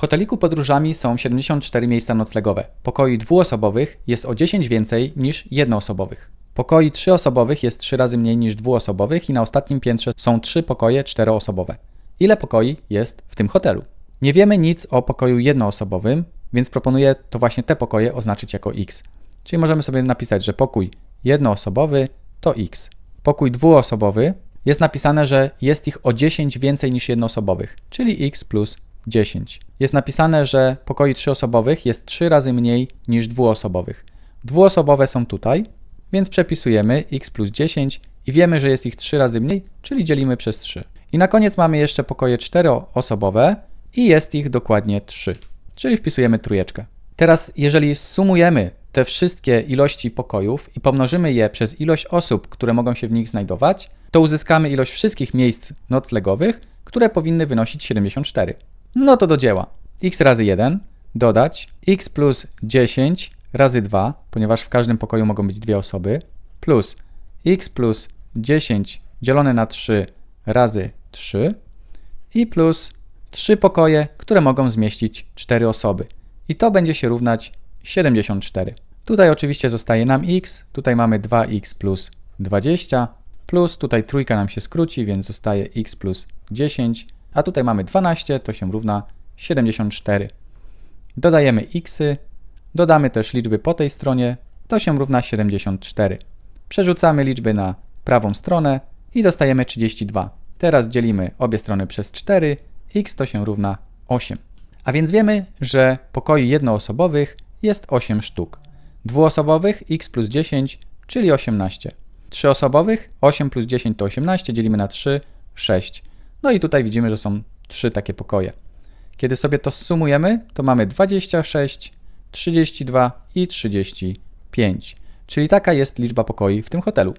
hoteliku podróżami są 74 miejsca noclegowe. Pokoi dwuosobowych jest o 10 więcej niż jednoosobowych. Pokoi trzyosobowych jest 3 razy mniej niż dwuosobowych i na ostatnim piętrze są 3 pokoje czteroosobowe. Ile pokoi jest w tym hotelu? Nie wiemy nic o pokoju jednoosobowym, więc proponuję to właśnie te pokoje oznaczyć jako X. Czyli możemy sobie napisać, że pokój jednoosobowy to X. Pokój dwuosobowy jest napisane, że jest ich o 10 więcej niż jednoosobowych, czyli X plus 10. Jest napisane, że pokoi trzyosobowych jest 3 razy mniej niż dwuosobowych. Dwuosobowe są tutaj, więc przepisujemy x plus 10 i wiemy, że jest ich 3 razy mniej, czyli dzielimy przez 3. I na koniec mamy jeszcze pokoje czteroosobowe i jest ich dokładnie 3, czyli wpisujemy trójeczkę. Teraz, jeżeli sumujemy te wszystkie ilości pokojów i pomnożymy je przez ilość osób, które mogą się w nich znajdować, to uzyskamy ilość wszystkich miejsc noclegowych, które powinny wynosić 74. No to do dzieła. x razy 1 dodać x plus 10 razy 2, ponieważ w każdym pokoju mogą być dwie osoby, plus x plus 10 dzielone na 3 razy 3 i plus 3 pokoje, które mogą zmieścić 4 osoby. I to będzie się równać 74. Tutaj oczywiście zostaje nam x, tutaj mamy 2x plus 20, plus tutaj trójka nam się skróci, więc zostaje x plus 10, a tutaj mamy 12, to się równa 74. Dodajemy xy, dodamy też liczby po tej stronie, to się równa 74. Przerzucamy liczby na prawą stronę i dostajemy 32. Teraz dzielimy obie strony przez 4, x to się równa 8. A więc wiemy, że pokoi jednoosobowych jest 8 sztuk. Dwuosobowych x plus 10, czyli 18. Trzyosobowych 8 plus 10 to 18, dzielimy na 3, 6. No i tutaj widzimy, że są trzy takie pokoje. Kiedy sobie to sumujemy, to mamy 26, 32 i 35. Czyli taka jest liczba pokoi w tym hotelu.